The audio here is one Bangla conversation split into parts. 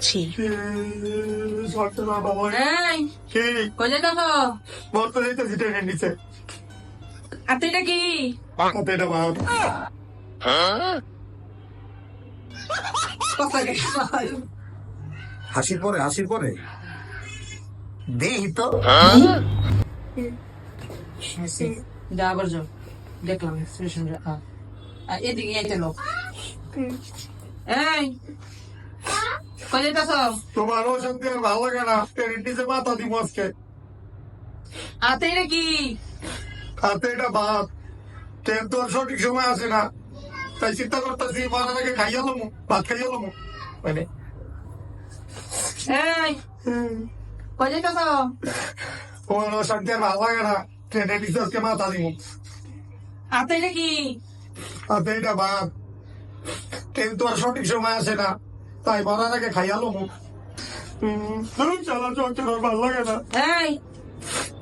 ছি এটা কি? এটা বাপ হাসির পরে হাসির পরে। দেই তো। যা আবার যাও। দেখলাম এক্সপ্রেশন এদিকে লোক এই কই তোমার অশান্তি আর ভালো লাগে না। নিচে মাথা দিব আজকে হাতে এটা কি? হাতে এটা ভাত। ট্রেন তো সঠিক সময় আসে না। তাই চিন্তা করতেছি মারা আগে খাইয়া লমু ভাত খাইয়া লমু। মানে এই কই যেতেছ তোমার অশান্তি আর ভালো লাগে না। ট্রেনের নিচে আজকে মাথা দিব। হাতে এটা কি? হাতে এটা ভাত। ট্রেন তো আর সঠিক সময় আসে না। তাই মারার আগে খাইয়া লমু চালা চল আর ভালো লাগে না। এই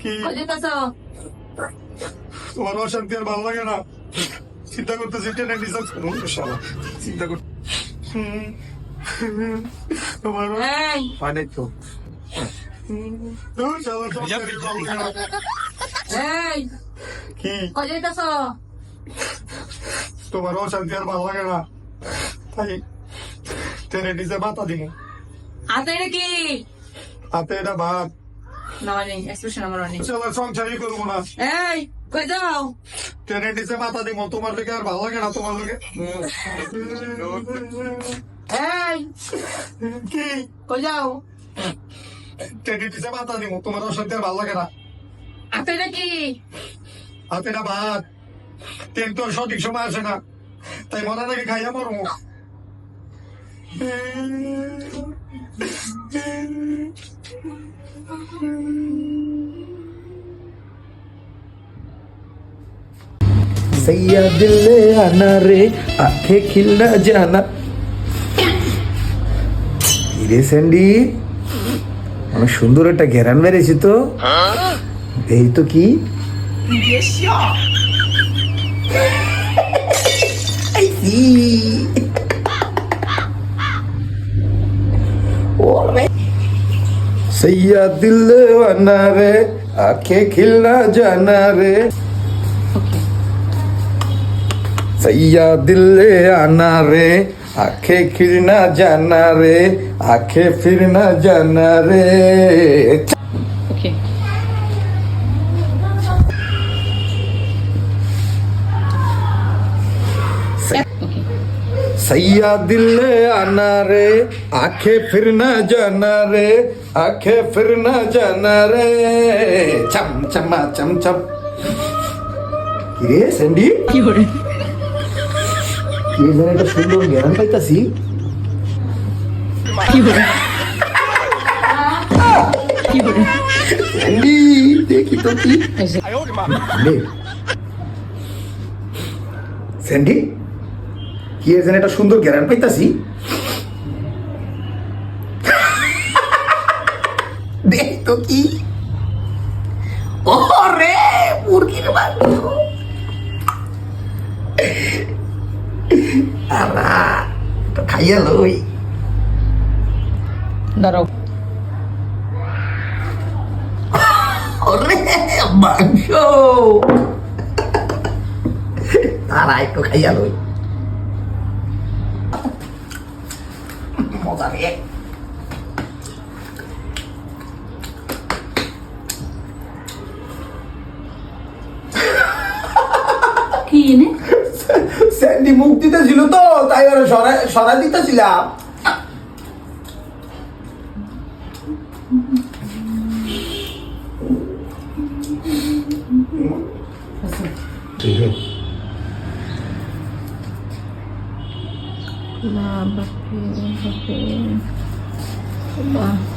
কি? তোমার অশান্তি আর ভালো লাগে না? চিন্তা করতেছি ট্রেনের নিচে শালা চিন্তা কর তোমার এই। মানে তো। তোমার অশান্তি আর ভালো লাগে না। তাই ট্রেনের নিচে মাথা দিব হাতে এটা কি? হাতে এটা ভাত না মানে এক্সপ্রেশন আমার নেই চলো সংসারই করব না। এই কই যাও? ট্রেনের নিচে মাথা দিব তোমার লোকে আর ভালো লাগে না তোমার লোকে। এই কি? কই যাও? ট্রেনের নিচে মাথা দিব তোমার অশান্তি আর ভালো লাগে না। হাতে এটা কি? হাতে এটা ভাত ট্রেন তো সঠিক সময় আসে না। তাই মনে নাকি খাইয়া মরবো সৈয়া দিলে আনা রে আখে খিলনা জানা রে স্যান্ডি অনেক সুন্দর একটা ঘেরান মেরেছি তো এই তো কি এই सैया दिल वाना रे आँखें खिलना जाना रे। सैया दिल आना रे आखे खिलना जाना रे आखे फिरना जाना रे। सैया दिल आना रे आंखें फिरना जाना रे आंखें फिरना जाना रे चम चमा चम चम কিরে স্যান্ডি কি করে কি জানি একটা সুন্দর জ্ঞান পাইতাছি কি করে কি করে স্যান্ডি দেখি তো কি নে। স্যান্ডি কি জানি একটা সুন্দর জ্ঞান পাইতাছি। দেখ তো কি? ওরে মুরগির মাংস আরা তো খাইয়া লই। দাঁড়াও। ওরে মাংস। তারা একটু খাইয়া লই। মজা রে কি এনে স্যান্ডি মুখ দিতেছিল তো তাই ওরা সরাই সরাই দিতেছিলাম। Labat yun. Labat yun. Diba?